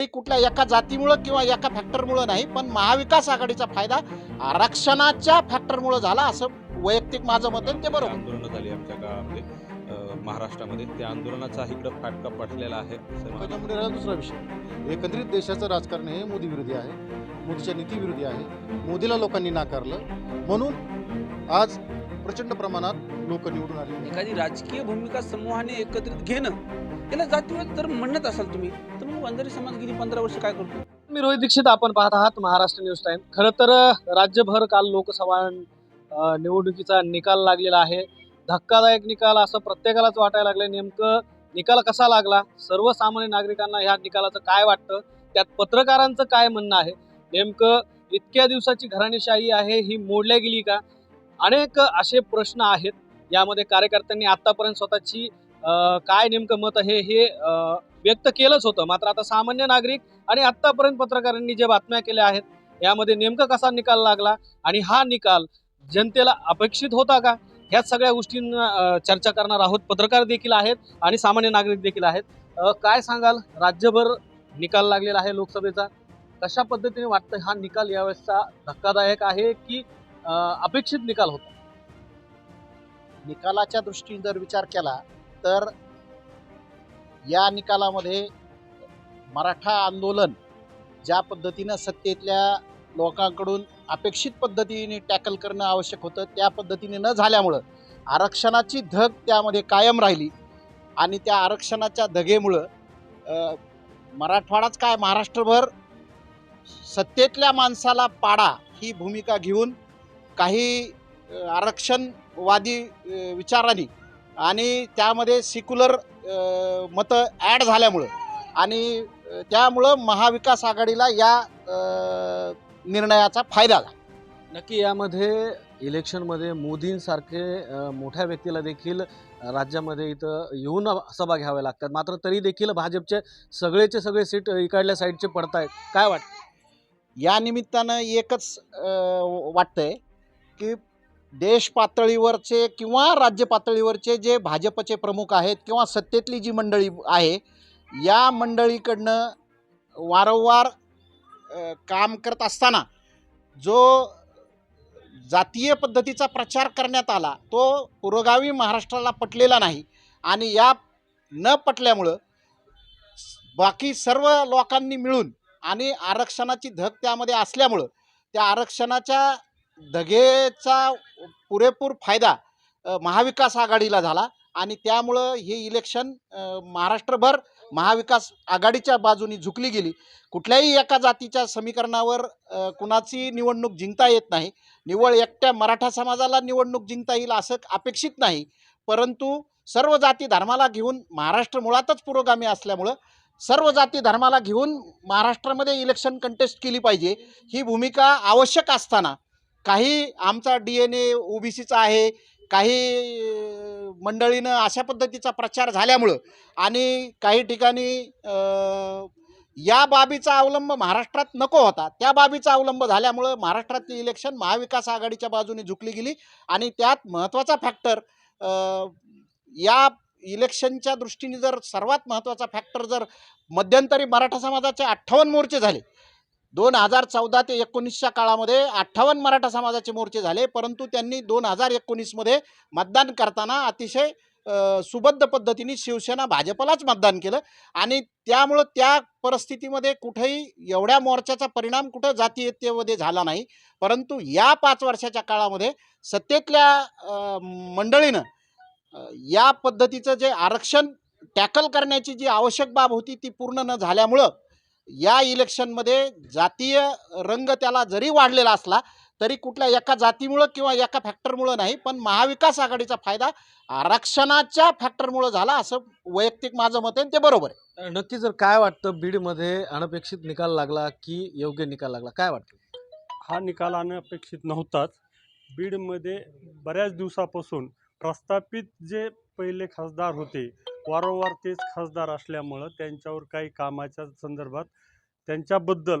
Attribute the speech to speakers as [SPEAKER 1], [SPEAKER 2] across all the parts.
[SPEAKER 1] ते कुठल्या एका जातीमुळं किंवा एका फॅक्टरमुळं नाही पण महाविकास आघाडीचा फायदा आरक्षणाच्या फॅक्टरमुळं झाला असं वैयक्तिक माझं मत आहे ते बरोबर.
[SPEAKER 2] आंदोलनं झाली आमच्या गावामध्ये. अ, महाराष्ट्रामध्ये. त्या आंदोलनाचा इकडं फाटका पडलेला आहे. असं मला
[SPEAKER 3] त्याच्यामध्ये राहिला दुसरा विषय. एकंदरीत देशाचं राजकारण हे मोदी विरोधी आहे मोदीच्या नीतीविरोधी आहे. मोदीला लोकांनी नाकारलं. म्हणून आज प्रचंड प्रमाणात लोक निवडून आले
[SPEAKER 4] एखादी राजकीय भूमिका समूहाने एकत्रित घेणं याला जातीवाद जर म्हणत असाल तुम्ही. वंजारी समाज गेली पंधरा वर्ष काय करतो?
[SPEAKER 5] मी रोहित दीक्षित आपण पाहत आहात महाराष्ट्र न्यूज टाइम. खरं तर राज्यभर काल लोकसभा निवडणुकीचा निकाल लागलेला आहे. धक्कादायक निकाल असं प्रत्येकालाच वाटायला लागलं नेमकं निकाल कसा लागला? सर्वसामान्य नागरिकांना ह्या निकालाचं काय वाटतं? त्यात पत्रकारांचं काय म्हणणं आहे? नेमकं इतक्या दिवसाची घराणेशाही आहे ही मोडल्या गेली का? अनेक असे प्रश्न आहेत. यामध्ये कार्यकर्त्यांनी आतापर्यंत स्वतःची काय नेमकं मत आहे हे व्यक्त केलंच होतं. मात्र आता सामान्य नागरिक आणि आतापर्यंत पत्रकारांनी ज्या बातम्या केल्या आहेत यामध्ये नेमका कसा निकाल लागला आणि हा निकाल जनतेला अपेक्षित होता का? ह्याच सगळ्या गोष्टींना चर्चा करणार आहोत. पत्रकार देखील आहेत आणि सामान्य नागरिक देखील आहेत. काय सांगाल? राज्यभर निकाल लागलेला आहे लोकसभेचा. कशा पद्धतीने वाटतं हा निकाल यावेळेसचा धक्कादायक आहे की अपेक्षित निकाल होता?
[SPEAKER 1] निकालाच्या दृष्टीने जर विचार केला तर या निकालामध्ये मराठा आंदोलन ज्या पद्धतीनं सत्तेतल्या लोकांकडून अपेक्षित पद्धतीने टॅकल करणं आवश्यक होतं त्या पद्धतीने न झाल्यामुळं आरक्षणाची धग त्यामध्ये कायम राहिली आणि त्या आरक्षणाच्या धगेमुळं मराठवाडाच काय महाराष्ट्रभर सत्तेतल्या माणसाला पाडा ही भूमिका घेऊन काही आरक्षणवादी विचारांनी आणि त्यामध्ये सिक्युलर मतं ॲड झाल्यामुळं. आणि त्यामुळं महाविकास आघाडीला या निर्णयाचा फायदा झाला.
[SPEAKER 5] नक्की यामध्ये इलेक्शनमध्ये मोदींसारखे मोठ्या व्यक्तीला देखील राज्यामध्ये इथं येऊन सभा घ्याव्या लागतात. मात्र तरी देखील भाजपचे सगळेचे सगळे सीट इकडल्या साईडचे पडतायत. काय वाटतं?
[SPEAKER 1] या निमित्तानं एकच वाटतंय की देश पातळीवरचे किंवा राज्य पातळीवरचे जे भाजपचे प्रमुख आहेत किंवा सत्तेतली जी मंडळी आहे या मंडळीकडनं वारंवार काम करत असताना जो जातीय पद्धतीचा प्रचार करण्यात आला तो पुरोगामी महाराष्ट्राला पटलेला नाही आणि या न पटल्यामुळं बाकी सर्व लोकांनी मिळून आणि आरक्षणाची धग त्यामध्ये असल्यामुळं त्या आरक्षणाच्या धगेचा पुरेपूर फायदा महाविकास आघाडीला झाला आणि त्यामुळं हे इलेक्शन महाराष्ट्रभर महाविकास आघाडीच्या बाजूनी झुकली गेली. कुठल्याही एका जातीच्या समीकरणावर कुणाची निवडणूक जिंकता येत नाही. निवळ एकट्या मराठा समाजाला निवडणूक जिंकता येईल असं अपेक्षित नाही. परंतु सर्व जाती धर्माला घेऊन महाराष्ट्र मुळातच पुरोगामी असल्यामुळं सर्व जाती धर्माला घेऊन महाराष्ट्रामध्ये इलेक्शन कंटेस्ट केली पाहिजे. ही भूमिका आवश्यक असताना काही आमचा डी एन ए ओबीसीचा आहे काही मंडळीनं अशा पद्धतीचा प्रचार झाल्यामुळं आणि काही ठिकाणी या बाबीचा अवलंब महाराष्ट्रात नको होता. त्या बाबीचा अवलंब झाल्यामुळं महाराष्ट्रातली इलेक्शन महाविकास आघाडीच्या बाजूने झुकली गेली आणि त्यात महत्त्वाचा फॅक्टर या इलेक्शनच्या दृष्टीने जर सर्वात महत्त्वाचा फॅक्टर जर मध्यंतरी मराठा समाजाचे अठ्ठावन्न मोर्चे झाले दोन हजार चौदा ते एकोणीसच्या काळामध्ये अठ्ठावन्न मराठा समाजाचे मोर्चे झाले परंतु त्यांनी दोन हजार एकोणीसमध्ये मतदान करताना अतिशय सुबद्ध पद्धतीने शिवसेना भाजपलाच मतदान केलं. आणि त्यामुळं त्या परिस्थितीमध्ये कुठेही एवढ्या मोर्चाचा परिणाम कुठं जातीयतेमध्ये झाला नाही. परंतु या पाच वर्षाच्या काळामध्ये सत्तेतल्या मंडळीनं या पद्धतीचं जे आरक्षण टॅकल करण्याची जी आवश्यक बाब होती ती पूर्ण न झाल्यामुळं या इलेक्शनमध्ये जातीय रंग त्याला जरी वाढलेला असला तरी कुठल्या एका जातीमुळं किंवा एका फॅक्टरमुळं नाही पण महाविकास आघाडीचा फायदा आरक्षणाच्या फॅक्टरमुळं झाला असं वैयक्तिक माझं मत आहे आणि ते बरोबर आहे.
[SPEAKER 5] नक्की जर काय वाटतं बीडमध्ये अनपेक्षित निकाल लागला की योग्य निकाल लागला काय वाटतं?
[SPEAKER 6] हा निकाल अनपेक्षित नव्हताच. बीडमध्ये बऱ्याच दिवसापासून प्रस्थापित जे पहिले खासदार होते. वारंवार तेच खासदार असल्यामुळं त्यांच्यावर काही कामाच्या संदर्भात त्यांच्याबद्दल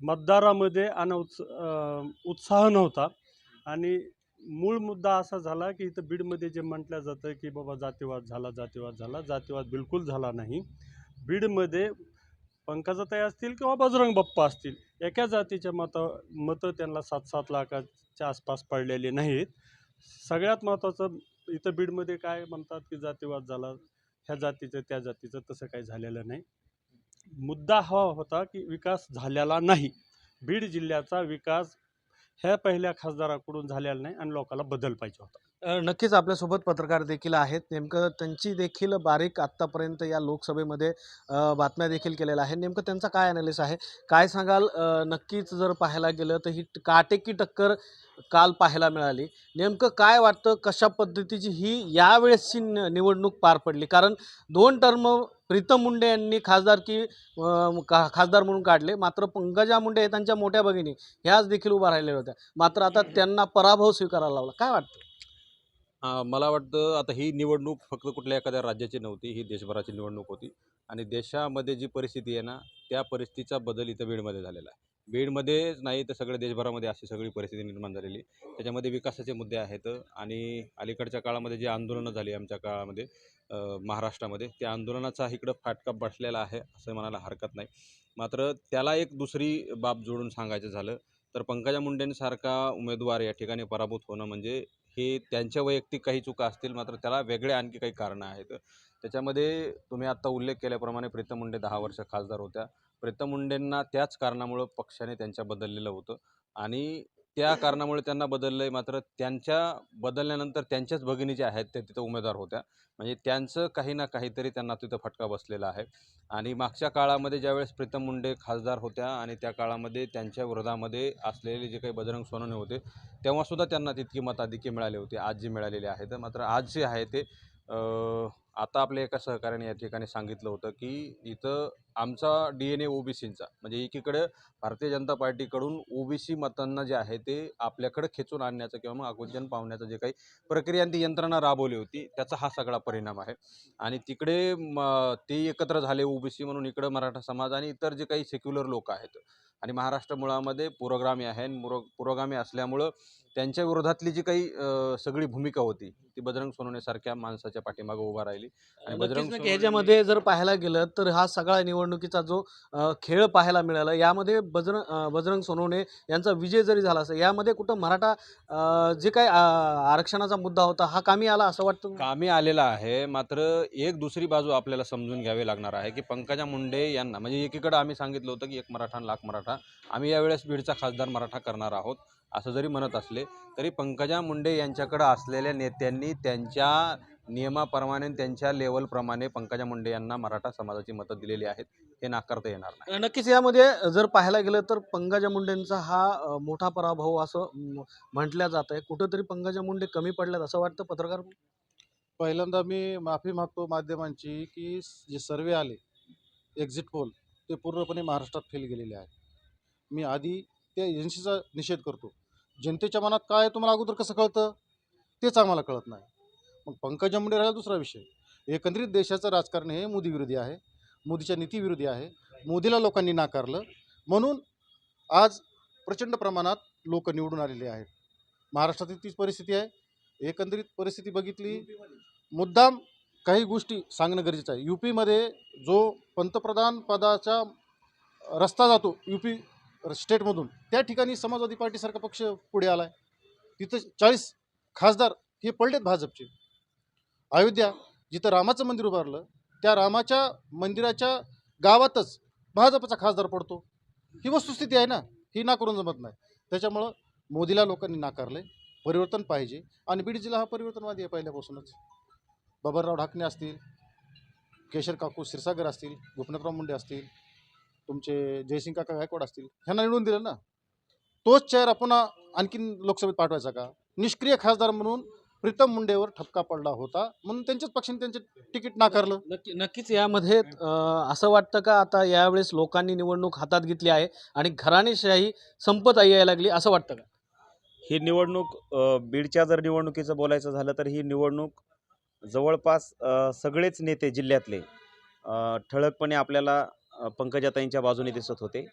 [SPEAKER 6] मतदारामध्ये अन उत्स उत्साह नव्हता. आणि मूळ मुद्दा असा झाला की इथं बीडमध्ये जे म्हटलं जातं की बाबा जातीवाद झाला जातीवाद झाला जातीवाद बिलकुल झाला नाही. बीडमध्ये पंकजाताई असतील किंवा बजरंग बाप्पा असतील एका जातीच्या मतं मतं त्यांना सात सात लाखाच्या आसपास पडलेले नाहीत. सगळ्यात महत्त्वाचं इथं बीडमध्ये काय म्हणतात की जातीवाद झाला ह्या जातीचं त्या जातीचं तसं काही झालेलं नाही. मुद्दा हा होता की विकास झालेला नाही. बीड जिल्ह्याचा विकास ह्या पहिल्या खासदाराकडून झालेला नाही आणि लोकांना बदल पाहिजे होता.
[SPEAKER 5] नक्कीच आपल्यासोबत पत्रकार देखील आहेत. नेमकं त्यांची देखील बारीक आत्तापर्यंत या लोकसभेमध्ये बातम्या देखील केलेल्या आहेत. नेमकं त्यांचा काय अनालिस आहे? काय सांगाल? नक्कीच जर पाहायला गेलं तर ही काटेकी टक्कर काल पाहायला मिळाली. नेमकं काय वाटतं? कशा पद्धतीची ही यावेळेसची न- निवडणूक पार पडली? कारण दोन टर्म प्रीतम मुंडे यांनी खासदारकी खासदार म्हणून काढले. मात्र पंकजा मुंडे त्यांच्या मोठ्या भगिनी ह्याच देखील उभा राहिलेल्या होत्या. मात्र आता त्यांना पराभव स्वीकारायला लावला. काय वाटतं?
[SPEAKER 2] मला वाटतं आता ही निवडणूक फक्त कुठल्या एखाद्या राज्याची नव्हती ही देशभराची निवडणूक होती. आणि देशामध्ये जी परिस्थिती आहे ना त्या परिस्थितीचा बदल इथं बीडमध्ये झालेला आहे. बीडमध्येच नाही तर सगळ्या देशभरामध्ये अशी सगळी परिस्थिती निर्माण झालेली त्याच्यामध्ये विकासाचे मुद्दे आहेत आणि अलीकडच्या काळामध्ये जी आंदोलनं झाली आमच्या काळामध्ये महाराष्ट्रामध्ये त्या आंदोलनाचा इकडं फाटका बसलेला आहे असं म्हणायला हरकत नाही. मात्र त्याला एक दुसरी बाब जोडून सांगायचं झालं तर पंकजा मुंडेंसारखा उमेदवार या ठिकाणी पराभूत होणं म्हणजे हे त्यांच्या वैयक्तिक काही चुका असतील मात्र त्याला वेगळे आणखी काही कारणं आहेत. त्याच्यामध्ये तुम्ही आत्ता उल्लेख केल्याप्रमाणे प्रीतम मुंडे दहा वर्ष खासदार होत्या. प्रीतम मुंडेंना त्याच कारणामुळं पक्षाने त्यांच्या बदललेलं होतं. आणि त्या कारणामुळे त्यांना बदललं आहे मात्र त्यांच्या बदलल्यानंतर त्यांच्याच भगिनी ज्या आहेत त्या तिथं उमेदवार होत्या. म्हणजे त्यांचं काही ना काहीतरी त्यांना तिथं फटका बसलेला आहे. आणि मागच्या काळामध्ये ज्यावेळेस प्रीतम मुंडे खासदार होत्या आणि त्या काळामध्ये त्यांच्या विरोधामध्ये असलेले जे काही बजरंग सोनवणे होते तेव्हासुद्धा त्यांना तितकी मताधिक्य मिळाली होती. आज जी मिळालेली आहेत मात्र आज जे आहे ते. आता आपल्या एका सहकार्याने या ठिकाणी सांगितलं होतं की इथं आमचा डी एन ए ओबीसींचा म्हणजे एकीकडे भारतीय जनता पार्टीकडून ओबीसी मतांना जे आहे ते आपल्याकडे खेचून आणण्याचं किंवा मग आकुंचन पावण्याचं जे काही प्रक्रिया आणि ती यंत्रणा राबवली होती त्याचा हा सगळा परिणाम आहे. आणि तिकडे म ते एकत्र झाले ओबीसी म्हणून इकडं मराठा समाज आणि इतर जे काही सेक्युलर लोक आहेत आणि महाराष्ट्र मुळामध्ये पुरोगामी आहे मुरो पुरोगामी असल्यामुळं त्यांच्या विरोधातली जी काही सगळी भूमिका होती ती बजरंग सोनवणेसारख्या माणसाच्या पाठीमागे उभा राहिली. आणि बजरंग
[SPEAKER 5] ह्याच्यामध्ये जर पाहायला गेलं तर हा सगळा निवडणुकीचा जो खेळ पाहायला मिळाला यामध्ये बजरंग बजरंग सोनवणे यांचा विजय जरी झाला असं यामध्ये कुठं मराठा जे काही आरक्षणाचा मुद्दा होता हा कामी आला असं वाटतं?
[SPEAKER 2] कामी आलेला आहे. मात्र एक दुसरी बाजू आपल्याला समजून घ्यावी लागणार आहे की पंकजा मुंडे यांना म्हणजे एकीकडे आम्ही सांगितलं होतं की एक मराठा लाख मराठा आम्ही यावेळेस बीडचा खासदार मराठा करणार आहोत असं जरी म्हणत असले तरी पंकजा मुंडे यांच्याकडं असलेल्या नेत्यांनी त्यांच्या नियमाप्रमाणे त्यांच्या लेवलप्रमाणे पंकजा मुंडे यांना मराठा समाजाची मतं दिलेली आहेत हे नाकारता येणार नाही.
[SPEAKER 5] नक्कीच यामध्ये जर पाहायला गेलं तर पंकजा मुंडेंचा हा मोठा पराभव असं म- म्हटलं जात आहे. कुठंतरी पंकजा मुंडे कमी पडल्यात असं वाटतं पत्रकार?
[SPEAKER 3] पहिल्यांदा मी माफी मागतो माध्यमांची की जे सर्वे आले एक्झिट पोल ते पूर्णपणे महाराष्ट्रात फेल गेलेले आहेत. मी आधी त्या एजन्सीचा निषेध करतो. जनतेच्या मनात काय आहे तुम्हाला अगोदर कसं कळतं? तेच आम्हाला कळत नाही. मग पंकजा मुंडे राहिला दुसरा विषय. एकंदरीत देशाचं राजकारण हे मोदीविरोधी आहे. मोदीच्या नीतीविरोधी आहे. मोदीला लोकांनी नाकारलं. म्हणून आज प्रचंड प्रमाणात लोक निवडून आलेले आहेत. महाराष्ट्रातील तीच परिस्थिती आहे. एकंदरीत परिस्थिती बघितली. मुद्दाम काही गोष्टी सांगणं गरजेचं आहे. यू पीमध्ये जो पंतप्रधान पदाचा रस्ता जातो यू पी स्टेटमधून. त्या ठिकाणी समाजवादी पार्टीसारखा पक्ष पुढे आला आहे तिथं चाळीस खासदार हे पडलेत भाजपचे. अयोध्या जिथं रामाचं मंदिर उभारलं त्या रामाच्या मंदिराच्या गावातच भाजपचा खासदार पडतो. ही वस्तुस्थिती आहे ना ही नाकारून जमत नाही. त्याच्यामुळं मोदीला लोकांनी नाकारले परिवर्तन पाहिजे आणि बीड जिल्हा हा परिवर्तनवादी आहे पहिल्यापासूनच. बबनराव ढाकणे असतील केशर काकू क्षीरसागर असतील गोपीनाथराव मुंडे असतील तुमचे जयसिंग काका गायकवाड असतील ह्यांना निवडून दिलं ना? तोच चेअर आपण आणखीन लोकसभेत पाठवायचा का? निष्क्रिय खासदार म्हणून प्रीतम मुंडेवर ठपका पडला होता म्हणून त्यांच्याच पक्षाने त्यांचे तिकीट नाकारलं.
[SPEAKER 5] नक्की नक्कीच यामध्ये असं वाटतं का आता यावेळेस लोकांनी निवडणूक हातात घेतली आहे आणि घराणेशाही संपत यायला लागली असं वाटतं का?
[SPEAKER 7] ही निवडणूक बीडच्या जर निवडणुकीचं बोलायचं झालं तर ही निवडणूक जवळपास सगळेच नेते जिल्ह्यातले ठळकपणे आपल्याला पंकजाताईंच्या बाजूने दिसत होते.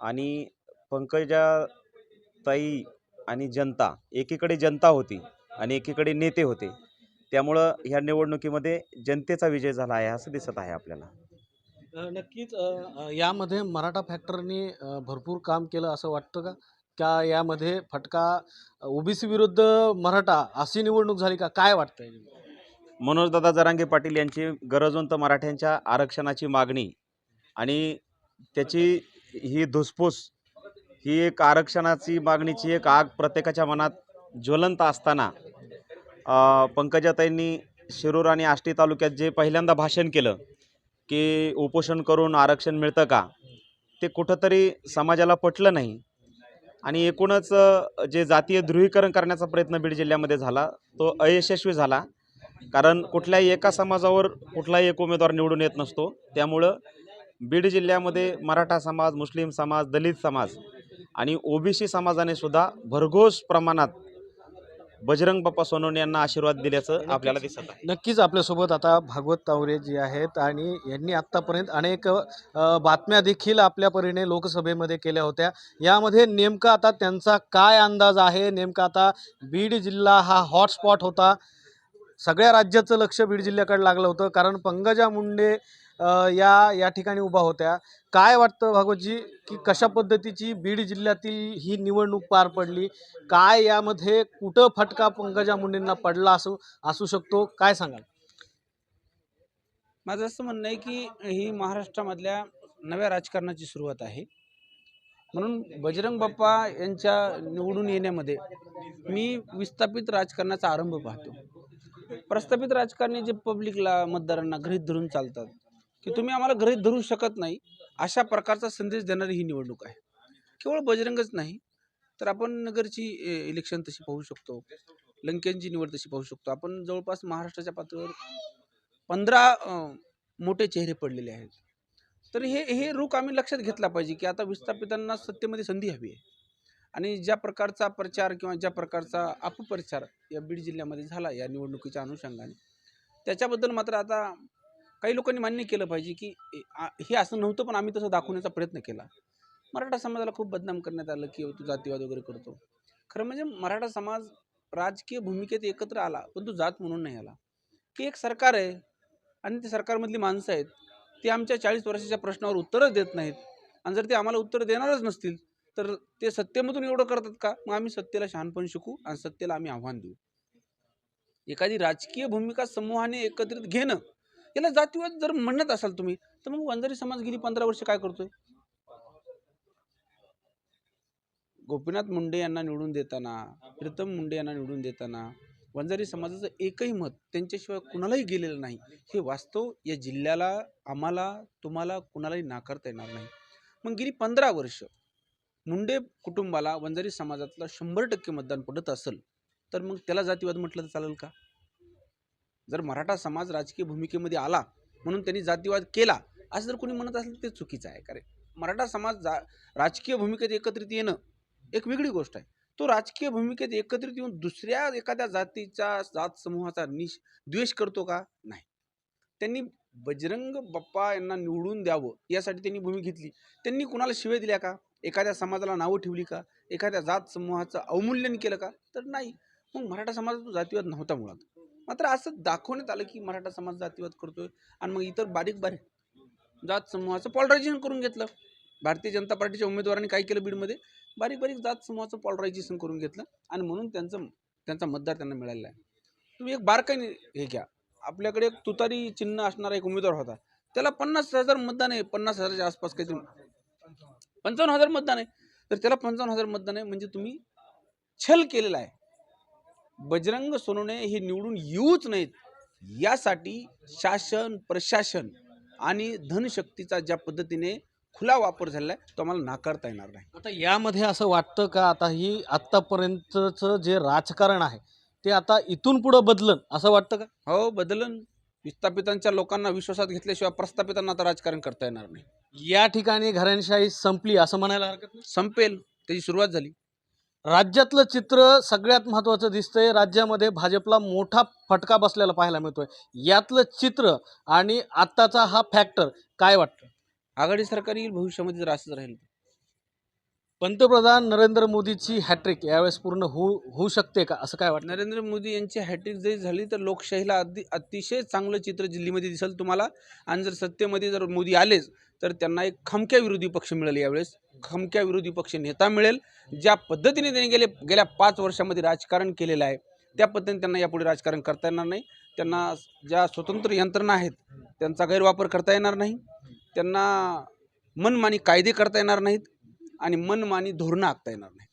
[SPEAKER 7] आणि पंकजाताई आणि जनता एकीकडे जनता होती आणि एकीकडे नेते होते. त्यामुळं ह्या निवडणुकीमध्ये जनतेचा विजय झाला आहे असं दिसत आहे आपल्याला.
[SPEAKER 5] नक्कीच यामध्ये मराठा फॅक्टरनी भरपूर काम केलं असं वाटतं का? का यामध्ये फटका ओबीसी विरुद्ध मराठा अशी निवडणूक झाली का? काय वाटतंय?
[SPEAKER 7] मनोजदादा जरांगे पाटील यांची गरजवंत मराठ्यांच्या आरक्षणाची मागणी आणि त्याची ही धुसफूस ही एक आरक्षणाची मागणीची एक आग प्रत्येकाच्या मनात ज्वलंत असताना पंकजाताईंनी शिरूर आणि आष्टी तालुक्यात जे पहिल्यांदा भाषण केलं की उपोषण करून आरक्षण मिळतं का ते कुठंतरी समाजाला पटलं नाही. आणि एकूणच जे जातीय ध्रुवीकरण करण्याचा प्रयत्न बीड जिल्ह्यामध्ये झाला तो अयशस्वी झाला. कारण कुठल्याही एका समाजावर कुठलाही एक उमेदवार निवडून येत नसतो. त्यामुळं बीड जिल्ह्यामध्ये मराठा समाज मुस्लिम समाज दलित समाज आणि ओबीसी समाजाने सुद्धा भरघोस प्रमाणात बजरंग बाप्पा सोनवणे यांना आशीर्वाद दिल्याचं आपल्याला दिसत आहे.
[SPEAKER 5] नक्कीच आपल्यासोबत आता भागवत तावरे जी आहेत आणि यांनी आत्तापर्यंत अनेक बातम्या देखील आपल्या परीने लोकसभेमध्ये केल्या होत्या. यामध्ये नेमका आता त्यांचा काय अंदाज आहे? नेमका आता बीड जिल्हा हा हॉटस्पॉट होता. सगळ्या राज्याचं लक्ष बीड जिल्ह्याकडे लागलं होतं. कारण पंकजा मुंडे या या ठिकाणी उभा होत्या. काय वाटतं भागवतजी की कशा पद्धतीची बीड जिल्ह्यातील ही निवडणूक पार पडली? काय यामध्ये कुठं फटका पंकजा मुंडेंना पडला असू असू शकतो? काय सांगाल?
[SPEAKER 4] माझं असं म्हणणं आहे की ही महाराष्ट्रामधल्या नव्या राजकारणाची सुरुवात आहे. म्हणून बजरंग बाप्पा यांच्या निवडून येण्यामध्ये मी विस्थापित राजकारणाचा आरंभ पाहतो. प्रस्थापित राजकारणी जे पब्लिकला मतदारांना गृहीत धरून चालतात की तुम्ही आम्हाला गृहित धरू शकत नाही अशा प्रकारचा संदेश देणारी ही निवडणूक आहे. केवळ बजरंगच नाही तर आपण नगरची ए, इलेक्शन तशी पाहू शकतो. लंकेंची निवड तशी पाहू शकतो. आपण जवळपास महाराष्ट्राच्या पातळीवर पंधरा मोठे चेहरे पडलेले आहेत. तर हे हे रुख आम्ही लक्षात घेतला पाहिजे की आता विस्थापितांना सत्तेमध्ये संधी हवी आहे. आणि ज्या प्रकारचा प्रचार किंवा ज्या प्रकारचा अपप्रचार या बीड जिल्ह्यामध्ये झाला या निवडणुकीच्या अनुषंगाने त्याच्याबद्दल मात्र आता काही लोकांनी मान्य केलं पाहिजे की ए- आ- हे असं नव्हतं पण आम्ही तसं दाखवण्याचा प्रयत्न केला. मराठा समाजाला खूप बदनाम करण्यात आलं की तू जातीवाद वगैरे करतो. खरं म्हणजे मराठा समाज राजकीय भूमिकेत एकत्र आला पण तो जात म्हणून नाही आला. की एक सरकार आहे आणि ते सरकारमधली माणसं आहेत ते आमच्या चाळीस वर्षाच्या प्रश्नावर उत्तरच देत नाहीत. आणि जर ते आम्हाला उत्तर देणारच नसतील तर ते सत्तेमधून एवढं करतात का? मग आम्ही सत्तेला शहाणपण शिकू आणि सत्तेला आम्ही आव्हान देऊ. एखादी राजकीय भूमिका समूहाने एकत्रित घेणं याला जातीवाद जर म्हणत असाल तुम्ही तर मग वंजारी समाज गेली पंधरा वर्ष काय करतोय? गोपीनाथ मुंडे यांना निवडून देताना प्रीतम मुंडे यांना निवडून देताना वंजारी समाजाचं एकही मत त्यांच्याशिवाय कुणालाही गेलेलं नाही. हे वास्तव या जिल्ह्याला आम्हाला तुम्हाला कुणालाही नाकारता येणार नाही. मग गेली पंधरा वर्ष मुंडे कुटुंबाला वंजारी समाजातलं शंभर टक्के मतदान पडत असेल तर मग त्याला जातीवाद म्हटलं तर चालेल का? जर मराठा समाज राजकीय भूमिकेमध्ये आला म्हणून त्यांनी जातीवाद केला असं जर कोणी म्हणत असेल तर ते चुकीचं आहे. कारण मराठा समाज जा राजकीय भूमिकेत एकत्रित येणं एक वेगळी गोष्ट आहे. तो राजकीय भूमिकेत एकत्रित येऊन दुसऱ्या एखाद्या जातीच्या जात समूहाचा निश द्वेष करतो का? नाही. त्यांनी बजरंग बाप्पा यांना निवडून द्यावं यासाठी त्यांनी भूमी घेतली. त्यांनी कुणाला शिवे दिल्या का? एखाद्या समाजाला नावं ठेवली का? एखाद्या जात समूहाचं अवमूल्यन केलं का? तर नाही. मग मराठा समाजात तो जातीवाद नव्हता मुळात. मात्र असं दाखवण्यात आलं की मराठा समाज जातीवाद करतोय आणि मग इतर बारीक बारीक जात समूहाचं पॉलरायझेशन करून घेतलं. भारतीय जनता पार्टीच्या उमेदवारांनी काय केलं बीडमध्ये? बारीक बारीक जात समूहाचं पॉलरायझेशन करून घेतलं आणि म्हणून त्यांचं त्यांचा मतदार त्यांना मिळालेला आहे. तुम्ही एक बारकाईने हे घ्या. आपल्याकडे एक तुतारी चिन्ह असणारा एक उमेदवार होता. त्याला पन्नास हजार मतदान आहे. पन्नास हजाराच्या आसपास काहीतरी पंचावन्न हजार मतदान आहे. तर त्याला पंचावन्न हजार मतदान आहे म्हणजे तुम्ही छल केलेला आहे. बजरंग सोनवणे हे निवडून येऊच नाहीत. यासाठी शासन प्रशासन आणि धनशक्तीचा ज्या पद्धतीने खुला वापर झालेला आहे तो आम्हाला नाकारता येणार नाही.
[SPEAKER 5] आता यामध्ये असं वाटतं का आता ही आत्तापर्यंतचं जे राजकारण आहे ते आता इथून पुढं बदलन असं वाटतं का?
[SPEAKER 4] हो बदलन. विस्थापितांच्या लोकांना विश्वासात घेतल्याशिवाय प्रस्थापितांना आता राजकारण करता येणार नाही.
[SPEAKER 5] या ठिकाणी घराणशाही संपली असं म्हणायला हरकत नाही?
[SPEAKER 4] संपेल. त्याची सुरुवात झाली.
[SPEAKER 5] राज्यातलं चित्र सगळ्यात महत्त्वाचं दिसतंय. राज्यामध्ये भाजपला मोठा फटका बसलेला पाहायला मिळतोय. यातलं चित्र आणि आत्ताचा हा फॅक्टर काय वाटतं?
[SPEAKER 4] आघाडी सरकार येईल भविष्यामध्ये जर असंच राहील
[SPEAKER 5] पंतप्रधान नरेंद्र मोदीची हॅट्रिक यावेळेस पूर्ण होऊ होऊ शकते का? असं काय वाटतं?
[SPEAKER 4] नरेंद्र मोदी यांची हॅट्रिक जरी झाली तर लोकशाहीला अगदी अतिशय चांगलं चित्र दिल्लीमध्ये दिसेल तुम्हाला. आणि जर सत्तेमध्ये जर मोदी आलेच तर त्यांना एक खमक्या विरोधी पक्ष मिळेल यावेळेस. खमक्या विरोधी पक्ष नेता मिळेल ज्या पद्धतीने त्यांनी गेले गेल्या पाच वर्षामध्ये राजकारण केलेलं आहे. त्या पद्धतीने त्यांना यापुढे राजकारण करता येणार नाही. त्यांना ज्या स्वतंत्र यंत्रणा आहेत त्यांचा गैरवापर करता येणार नाही. त्यांना मनमानी कायदे करता येणार नाहीत. आणि मनमानी धोरणं आखता येणार नाही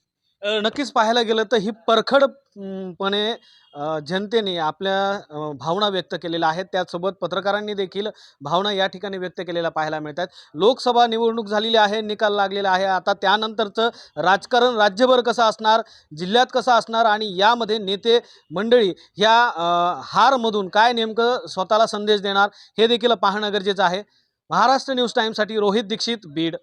[SPEAKER 5] नक्कीच पाहायला गेलं तर ही परखडपणे जनतेने आपल्या भावना व्यक्त केलेल्या आहेत. त्यासोबत पत्रकारांनी देखील भावना या ठिकाणी व्यक्त केलेल्या पाहायला मिळतात लोकसभा निवडणूक झालेली आहे निकाल लागलेला आहे. आता त्यानंतरचं राजकारण राज्यभर कसं असणार जिल्ह्यात कसं असणार आणि यामध्ये नेते मंडळी ह्या हारमधून काय नेमकं स्वतःला संदेश देणार हे देखील पाहणं गरजेचं आहे. महाराष्ट्र न्यूज टाईमसाठी रोहित दीक्षित बीड.